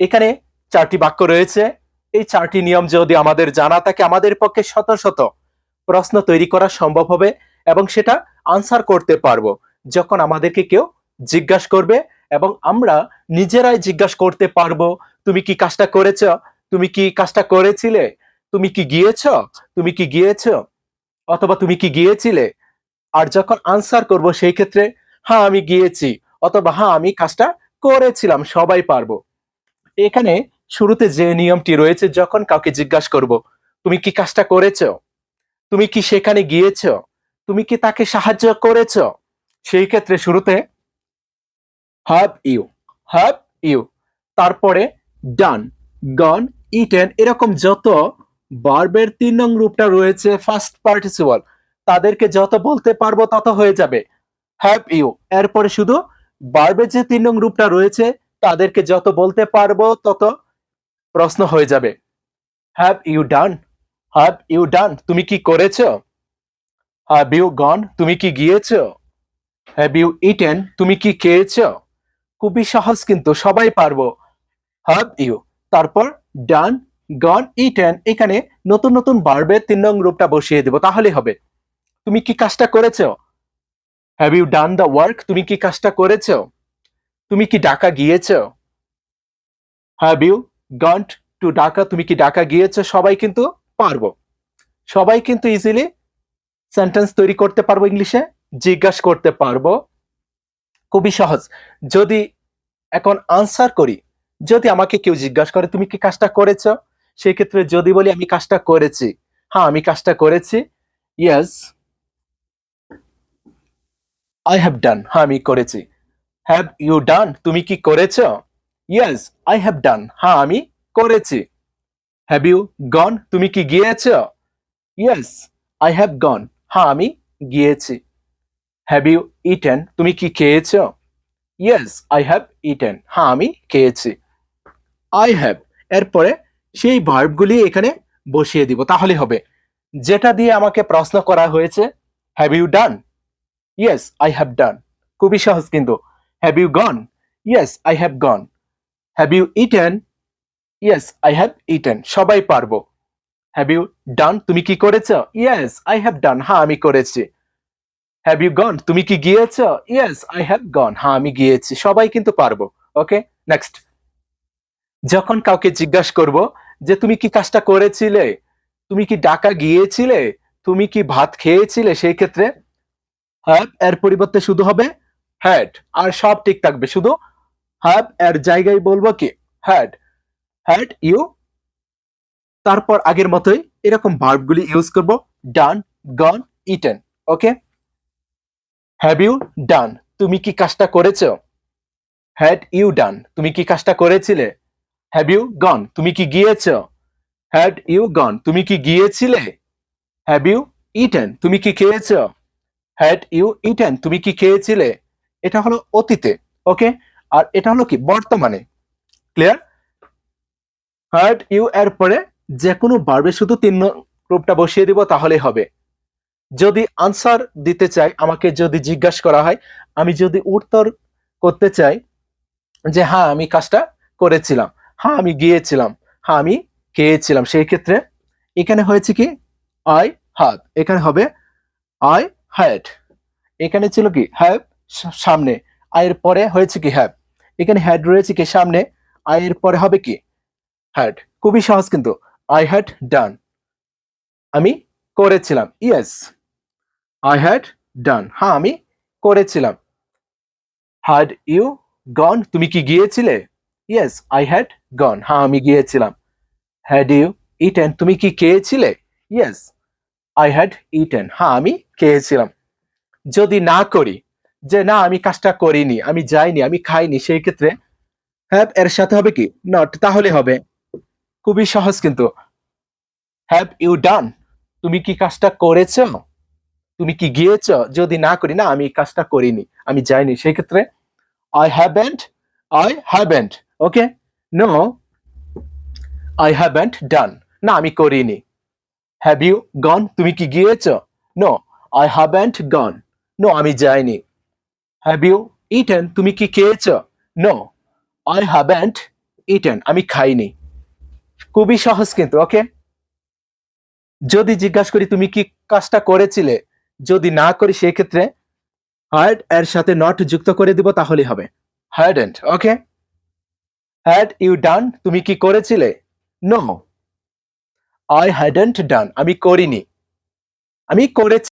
এখানে চারটি বাক্য রয়েছে। এই চারটি নিয়ম যদি আমাদের জানা থাকে আমাদের পক্ষে শত শত প্রশ্ন তৈরি করা সম্ভব হবে এবং সেটা আনসার করতে পারব। যখন আমাদেরকে কেউ জিজ্ঞাসা করবে এবং আমরা নিজেরাই জিজ্ঞাসা করতে পারব, তুমি কি কাজটা করেছ? তুমি কি কাজটা করেছিলে? তুমি কি গিয়েছ? তুমি কি গিয়েছ? অথবা তুমি কি গিয়েছিলে? আর যখন আনসার করব, সেই ক্ষেত্রে হ্যাঁ আমি গিয়েছি। অথবা হ্যাঁ আমি কাজটা করেছিলাম। সবাই পারব। এখানে শুরুতে যে নিয়মটি রয়েছে, যখন কাউকে জিজ্ঞাসা করব, তুমি কি কাজটা করেছ? তুমি কি সেখানে গিয়েছো? তুমি কি তাকে সাহায্য করেছ? সেই ক্ষেত্রে শুরুতে, হ্যাভ ইউ হ্যাভ ইউ। তারপরে, ডান, গন, ইটেন, এরকম যত বার্বের তিন নং রূপটা রয়েছে, ফার্স্ট পার্টিসিপল, তাদেরকে যত বলতে পারব তত হয়ে যাবে। Have you. এরপরে শুধু বার্বের যে তিন নং রূপটা রয়েছে তাদেরকে যত বলতে পারব, তত প্রশ্ন হয়ে যাবে। Have you done have you done তুমি কি করেছ? হ্যাভ ইউ গন তুমি কি গিয়েছো? হ্যাভ ইউ ইটেন তুমি কি খেয়েছো? খুবই সহজ কিন্তু, সবাই পারব। হ্যাভ ইউ তারপর ডান গন ইটেন এখানে নতুন নতুন বার্বের তিন নং রূপটা বসিয়ে দেবো তাহলে হবে। তুমি কি কাজটা করেছ? Have you done the work তুমি কি কাজটা করেছ? তুমি কি ঢাকা গিয়েছ? Have you gone, to Dhaka, তুমি কি ঢাকা গিয়েছো? সবাই কিন্তু পারব। সবাই কিন্তু ইজিলি সেন্টেন্স তৈরি করতে পারব ইংলিশে, জিজ্ঞাসা করতে পারব। খুবই সহজ। যদি এখন আনসার করি, যদি আমাকে কেউ জিজ্ঞাসা করে, তুমি কি কাজটা করেছ? সেই ক্ষেত্রে যদি বলি, আমি কাজটা করেছি। হ্যাঁ আমি কাজটা করেছি। ইয়েস আই হ্যাভ ডান হ্যাঁ আমি করেছি। হ্যাভ ইউ ডান তুমি কি করেছ? ইয়েস আই হ্যাভ ডান হ্যাঁ আমি করেছি। হ্যাভ ইউ গন তুমি কি গিয়েছ? ইয়েস আই হ্যাভ গন হ্যাঁ আমি গিয়েছি। হ্যাভ ইউ ইটেন তুমি কি খেয়েছো? ইয়েস আই হ্যাভ ইটেন হ্যাঁ আমি খেয়েছি। আই হ্যাভ এরপরে সেই ভার্বগুলি এখানে বসিয়ে দিব তাহলে হবে। যেটা দিয়ে আমাকে প্রশ্ন করা হয়েছে have you done yes I have done খুবই সহজ কিন্তু। Have you gone yes I have gone have you eaten yes I have eaten সবাই পারব। হ্যাভ ইউ ডান তুমি কি করেছ? ইয়েস আই হ্যাভ ডান হ্যাঁ আমি করেছি। হ্যাভ ইউ গন তুমি কি গিয়েছো? ইয়েস আই হ্যাভ গন হ্যাঁ আমি গিয়েছি। সবাই কিন্তু পারব। ওকে নেক্সট যখন কাউকে জিজ্ঞাসা করব যে, তুমি কি কাজটা করেছিলে? তুমি কি ডাকা গিয়েছিলে? তুমি কি ভাত খেয়েছিলে? সেই ক্ষেত্রে হ্যাভ এর পরিবর্তে শুধু হবে হ্যাড আর সব ঠিক থাকবে। শুধু হ্যাভ এর জায়গায় বলব কি? হ্যাড হ্যাড ইউ তারপর আগের মতোই এরকম ভার্বগুলি ইউজ করব। Done gone eaten okay have you done তুমি কি কাজটা করেছ? হ্যাড ইউ ডান তুমি কি কাজটা করেছিলে? হ্যাভ ইউ গন তুমি কি গিয়েছ? হ্যাড ইউ গন তুমি কি গিয়েছিলে? হ্যাভ ইউ ইটেন তুমি কি খেয়েছো? হ্যাড ইউ ইটেন তুমি কি খেয়েছিলে? এটা হলো অতীতে ওকে আর এটা হলো কি? বর্তমানে। ক্লিয়ার হ্যাড ইউ এর পরে যে কোনো বার্বে শুধু তিন রূপটা বসিয়ে দিব তাহলে হবে। যদি আনসার দিতে চাই, আমাকে যদি জিজ্ঞাসা করা হয়, আমি যদি উত্তর করতে চাই যে হ্যাঁ আমি কাজটা করেছিলাম। হ্যাঁ আমি গিয়েছিলাম। হ্যাঁ আমি খেয়েছিলাম। সেই ক্ষেত্রে এখানে হয়েছে কি? আই হাত এখানে হবে আই হ্যাড এখানে ছিল কি? হ্যাভ সামনে। আয়ের পরে হয়েছে কি হ্যাভ এখানে হ্যাড রয়েছে কি সামনে? আয়ের পরে হবে কি? হ্যাড খুবই সহজ কিন্তু। আই হ্যাড ডান আমি করেছিলাম। ইয়েস আই হ্যাড ডান হ্যাঁ আমি করেছিলাম। হ্যাড ইউ গন তুমি কি গিয়েছিলে? ইয়েস আই হ্যাড গন হ্যাঁ আমি গিয়েছিলাম। হ্যাড ইউ ইটেন তুমি কি খেয়েছিলে? ইয়েস আই হ্যাড ইটেন হ্যাঁ আমি খেয়েছিলাম। যদি না করি যে না, আমি কাজটা করিনি, আমি যাইনি, আমি খাইনি, সেই ক্ষেত্রে হ্যাভ এর সাথে হবে কি? নট তাহলে হবে। খুবই সহজ কিন্তু। হ্যাভ ইউ ডান তুমি কি কাজটা করেছ? তুমি কি গিয়েছ? যদি না করি, না, আমি কাজটা করিনি, আমি যাইনি, সেই ক্ষেত্রে I haven't I haven't okay no I haven't done না, আমি করিনি। হ্যাভ ইউ গন তুমি কি গিয়েছ? No I haven't gone no আমি যাইনি। হ্যাভ ইউ ইটেন তুমি কি খেয়েছ? নো আই হ্যাভেন্ট ইটেন আমি খাইনি। খুবই সহজ কিন্তু ওকে যদি জিজ্ঞাসা করি, তুমি কি কাজটা করেছিলে? যদি না করি সেই ক্ষেত্রে হার্ড এর সাথে নট যুক্ত করে দিব, তাহলেই হবে। হার্ডেন্ট ওকে হ্যাড ইউ ডান তুমি কি করেছিলে? নো আই হ্যাডেন্ট ডান আমি করিনি। আমি করেছি